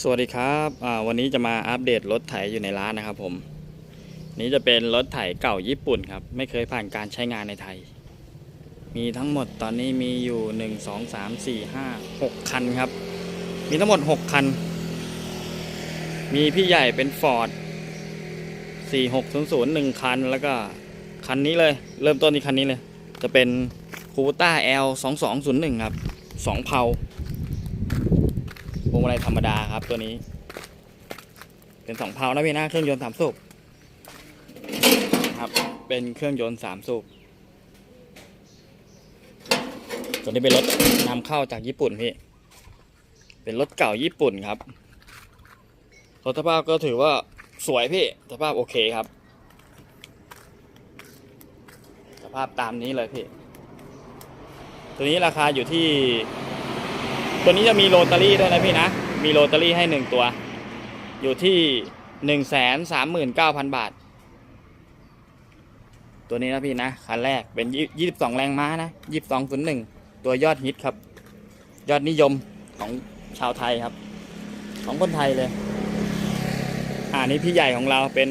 สวัสดีครับวันนี้จะมาอัปเดตรถไถอยู่ในร้านนะครับผม นี้จะเป็นรถไถเก่าญี่ปุ่นครับ ไม่เคยผ่านการใช้งานในไทย มีทั้งหมดตอนนี้มีอยู่1 2 3 4 5 6คันครับ มีทั้งหมด6คัน มีพี่ใหญ่เป็น Ford 4600 1คัน แล้วก็คันนี้เลย เริ่มต้นที่คันนี้เลย จะเป็น c u b a L 2201ครับ2เพา วงมาลัยธรรมดาครับตัวนี้ เป็นสองเพลานะพี่นะเครื่องยนต์สามสูบครับ เป็นเครื่องยนต์สามสูบตัวนี้เป็นรถนำเข้าจากญี่ปุ่นพี่ เป็นรถเก่าญี่ปุ่นครับรถสภาพก็ถือว่าสวยพี่สภาพโอเคครับ สภาพตามนี้เลยพี่ ตัวนี้ราคาอยู่ที่ ตัวนี้จะมีโรตารี่ด้วยนะพี่นะ มีโรตารี่ให้หนึ่งตัว อยู่ที่หนึ่งแสนสามหมื่นเก้าพันบาท ตัวนี้นะพี่นะ คันแรกเป็นยี่สิบสองแรงม้านะยี่สิบสองศูนย์หนึ่งตัวยอดฮิตครับ ยอดนิยมของชาวไทยครับ ของคนไทยเลย อ่านี้พี่ใหญ่ของเราเป็น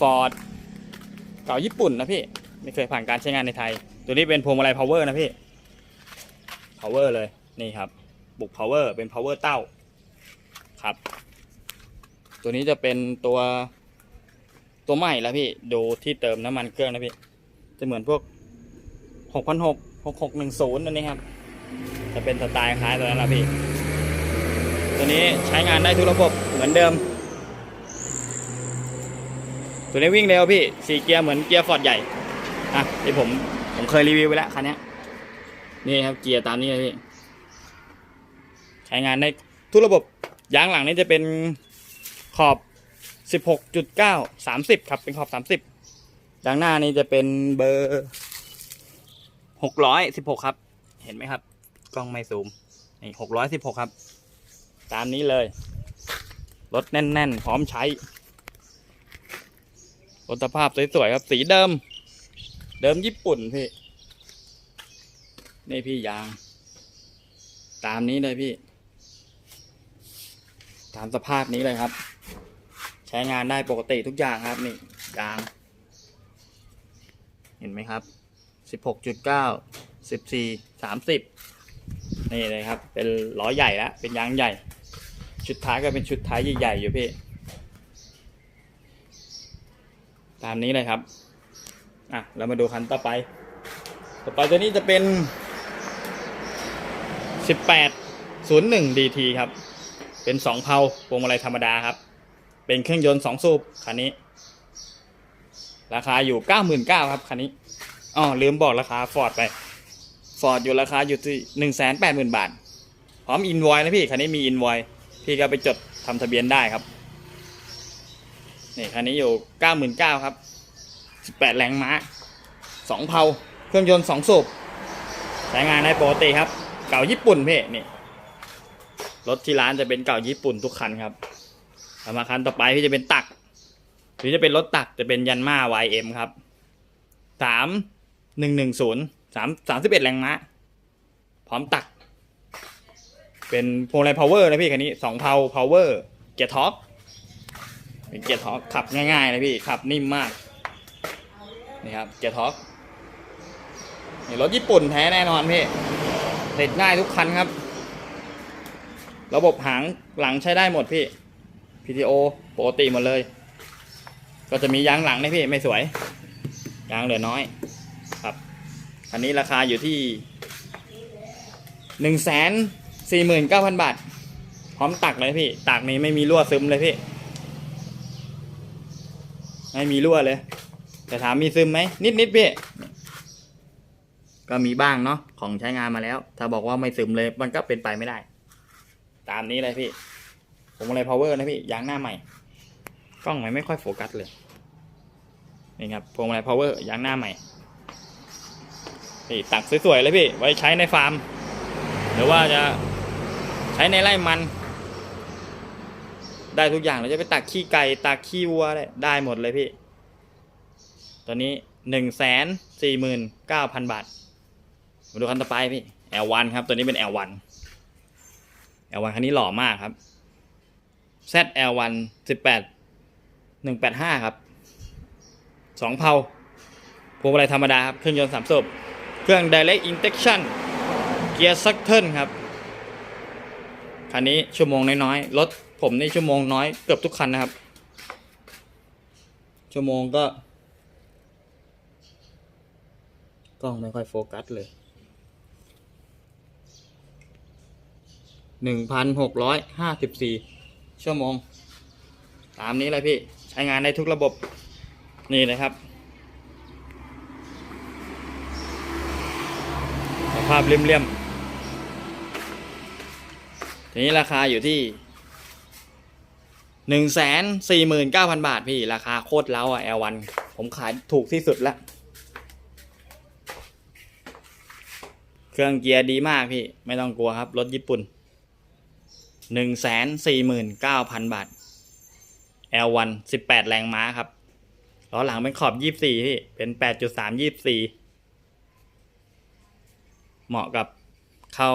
ฟอร์ดเก่าญี่ปุ่นนะพี่ ไม่เคยผ่านการใช้งานในไทย ตัวนี้เป็นพวงมาลัยพาวเวอร์นะพี่ power เลยนี่ครับ บุก power เป็น power เต้าครับ ตัวนี้จะเป็นตัวตัวใหม่แล้วพี่ดูที่เติมน้ำมันเครื่องนะพี่ จะเหมือนพวก6,600 6610นั่นนี่ครับ จะเป็นสไตล์คล้ายตัวนั้นละพี่ ตัวนี้ใช้งานได้ทุกระบบเหมือนเดิม ตัวนี้วิ่งเร็วพี่สี่เกียร์เหมือนเกียร์ฟอร์ดใหญ่ อะที่ผมผมเคยรีวิวไปแล้วคันนี้นี่ครับเกียร์ตามนี้เลยพี่ ช้งานได้ทุกระบบยางหลังนี่จะเป็นขอบ 16.9 30 ครับ เป็นขอบ 30ยางหน้านี่จะเป็นเบอร์616 ครับ เห็นไหมครับ กล้องไม่ซูมนี่616 ครับ ตามนี้เลย รถแน่น ๆ พร้อมใช้รถสภาพสวย ๆ ครับ สีเดิม เดิมญี่ปุ่นพี่ นี่พี่ยาง ตามนี้เลยพี่ ตามสภาพนี้เลยครับ ใช้งานได้ปกติทุกอย่างครับนี่ยาง เห็นไหมครับสิบหกจุดเก้าสิบสี่สามสิบนี่เลยครับ เป็นล้อใหญ่แล้ว เป็นยางใหญ่ ชุดท้ายก็เป็นชุดท้ายใหญ่ๆอยู่พี่ ตามนี้เลยครับ อะ เรามาดูคันต่อไป ต่อไปตัวนี้จะเป็น 1801 DT ครับ เป็น2เพาพวงมาลัยธรรมดาครับ เป็นเครื่องยนต์2สูบคันนี้ ราคาอยู่99,000ครับคันนี้อ๋อลืมบอกราคาฟอร์ดไปฟอร์ดอยู่ราคาอยู่ที่180,000บาท พร้อมอินวอยนะพี่คันนี้มีอินวอยพี่ก็ไปจดทำทะเบียนได้ครับนี่คันนี้อยู่99,000ครับ18แรงม้า2เพาเครื่องยนต์2สูบใช้งานได้ปกติครับ เก่าญี่ปุ่นพี่นี่ รถที่ร้านจะเป็นเก่าญี่ปุ่นทุกคันครับต่อมาคันต่อไปพี่จะเป็นตักหรือจะเป็นรถตักจะเป็นยันมา YM ครับสามหนึ่งหนึ่งศูนย์สามสามสิบเอ็ดแรงม้าพร้อมตัก เป็นพวงมาลัยพาวเวอร์นะพี่คันนี้สองเพาพาวเวอร์เกียร์ท็อปเป็นเกียร์ท็อปขับง่ายๆนะพี่ขับนิ่มมากนี่ครับเกียร์ท็อปนี่รถญี่ปุ่นแท้แน่นอนพี่ติดง่ายทุกคันครับ ระบบหางหลังใช้ได้หมดพี่ PTO ปกติหมดเลย ก็จะมียางหลังนะพี่ไม่สวย ยางเหลือน้อยครับคันนี้ราคาอยู่ที่หนึ่งแสนสี่หมื่นเก้าพันบาท พร้อมตักเลยพี่ ตักนี้ไม่มีรั่วซึมเลยพี่ ไม่มีรั่วเลย แต่ถามมีซึมไหมนิดนิดพี่ ก็มีบ้างเนาะของใช้งานมาแล้ว ถ้าบอกว่าไม่ซึมเลย มันก็เป็นไปไม่ได้ ตามนี้เลยพี่ ผมอะไร power นะพี่ยางหน้าใหม่ กล้องมันไม่ค่อยโฟกัสเลย นี่ครับพวงมาลัย power ยางหน้าใหม่นี่ตักสวยๆเลยพี่ ไว้ใช้ในฟาร์ม หรือว่าจะใช้ในไร่มัน ได้ทุกอย่างเราจะไปตักขี้ไก่ตักขี้วัวได้ได้หมดเลยพี่ตอนนี้หนึ่งแสนสี่หมื่นเก้าพันบาทมาดูคันต่อไปพี่ L1 ครับ ตัวนี้เป็น L1 L1 คันนี้หล่อมากครับ ZL1 18 185 ครับสองเพาพวงมาลัยธรรมดาครับ เครื่องยนต์สามสูบเครื่อง Direct Injection เกียร์ซักเทิลครับ คันนี้ชั่วโมงน้อยๆ รถผมนี่ชั่วโมงน้อยเกือบทุกคันนะครับ ชั่วโมงก็ กล้องไม่ค่อยโฟกัสเลย หนึ่งพันหกร้อยห้าสิบสี่ชั่วโมง ตามนี้เลยพี่ใช้งานได้ทุกระบบนี่เลยครับสภาพเลี่ยมๆทีนี้ราคาอยู่ที่หนึ่งแสนสี่หมื่นเก้าพันบาทพี่ ราคาโคตรเล้าอะ L1 ผมขายถูกที่สุดแล้ว เครื่องเกียร์ดีมากพี่ ไม่ต้องกลัวครับ รถญี่ปุ่น หนึ่งแสนสี่หมื่นเก้าพันบาท L1 สิบแปดแรงม้าครับล้อหลังเป็นขอบยี่สี่พี่เป็นแปดจุดสามยี่สี่เหมาะกับเข้า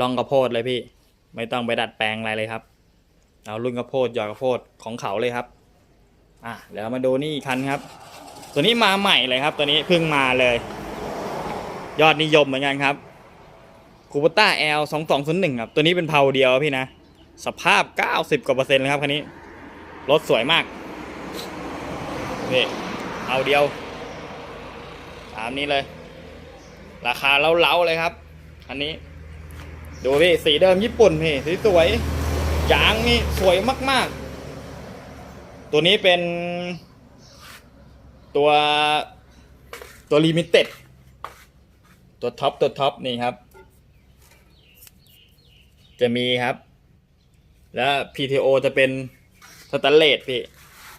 ลองกระโพดเลยพี่ ไม่ต้องไปดัดแปลงอะไรเลยครับ เอารุ่นกระโพดหยอดกระโพดของเขาเลยครับ อะเดี๋ยวมาดูนี่อีกคันครับ ตัวนี้มาใหม่เลยครับ ตัวนี้เพิ่งมาเลย ยอดนิยมเหมือนกันครับ คูปต้า L 2 2 0 1ครับ ตัวนี้เป็นเพาเดียวพี่นะ สภาพ90กว่าเปอร์เซ็นต์เลยครับคันนี้ รถสวยมาก นี่เอาเดียว ตามนี้เลย ราคาเล้าๆเลยครับคันนี้ ดูพี่ สีเดิมญี่ปุ่นพี่สีสวยยางนี่สวยมาก ๆ ตัวนี้เป็นตัวตัวลิมิเต็ด ตัวท็อปตัวท็อปนี่ครับ จะมีครับ แล้ว PTO จะเป็นสแตนเลสพี่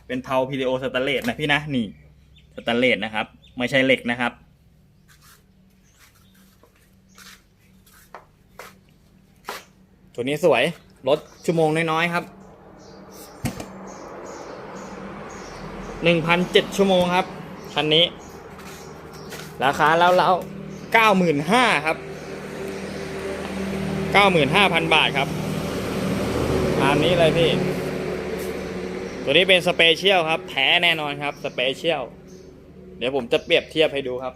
เป็นเพา PTO สแตนเลสนะพี่นะนี่สแตนเลสนะครับ ไม่ใช่เหล็กนะครับ ตัวนี้สวยรถชั่วโมงน้อยๆครับหนึ่งพันเจ็ดชั่วโมงครับ คันนี้ ราคาแล้วแล้วเก้าหมื่นห้าครับ เก้าหมื่นห้าพันบาทครับตามนี้เลยพี่ ตัวนี้เป็นสเปเชียลครับ แท้แน่นอนครับ สเปเชียล เดี๋ยวผมจะเปรียบเทียบให้ดูครับ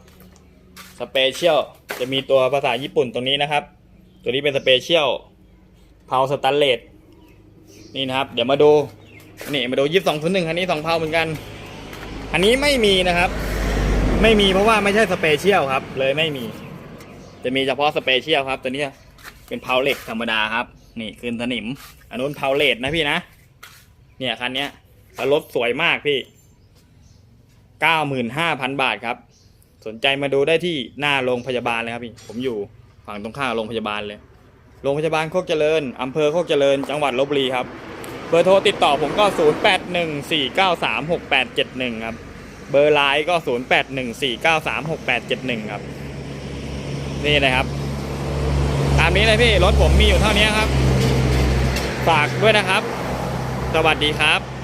สเปเชียล จะมีตัวภาษาญี่ปุ่นตรงนี้นะครับ ตัวนี้เป็นสเปเชียลเพาสแตันเลสนี่นะครับ เดี๋ยวมาดู นี่มาดูยี่สิบสองศูนย์หนึ่งคันนี้สองเพาเหมือนกัน อันนี้ไม่มีนะครับ ไม่มีเพราะว่าไม่ใช่สเปเชียลครับ เลยไม่มี จะมีเฉพาะสเปเชียลครับ ตัวนี้ เป็นเพาเหล็กธรรมดาครับ นี่คืนสนิม อันนู้นเพาเลดนะพี่นะ เนี่ยคันนี้รถสวยมากพี่เก้าหมื่นห้าพันบาทครับ สนใจมาดูได้ที่หน้าโรงพยาบาลเลยครับพี่ ผมอยู่ฝั่งตรงข้ามโรงพยาบาลเลย โรงพยาบาลโคกเจริญอำเภอโคกเจริญ จังหวัดลบบุรีครับ เบอร์โทรติดต่อผมก็ 0814936871 ครับ เบอร์ไลน์ก็ 0814936871 ครับ นี่นะครับ นี้เลยพี่ รถผมมีอยู่เท่านี้ครับ ฝากด้วยนะครับ สวัสดีครับ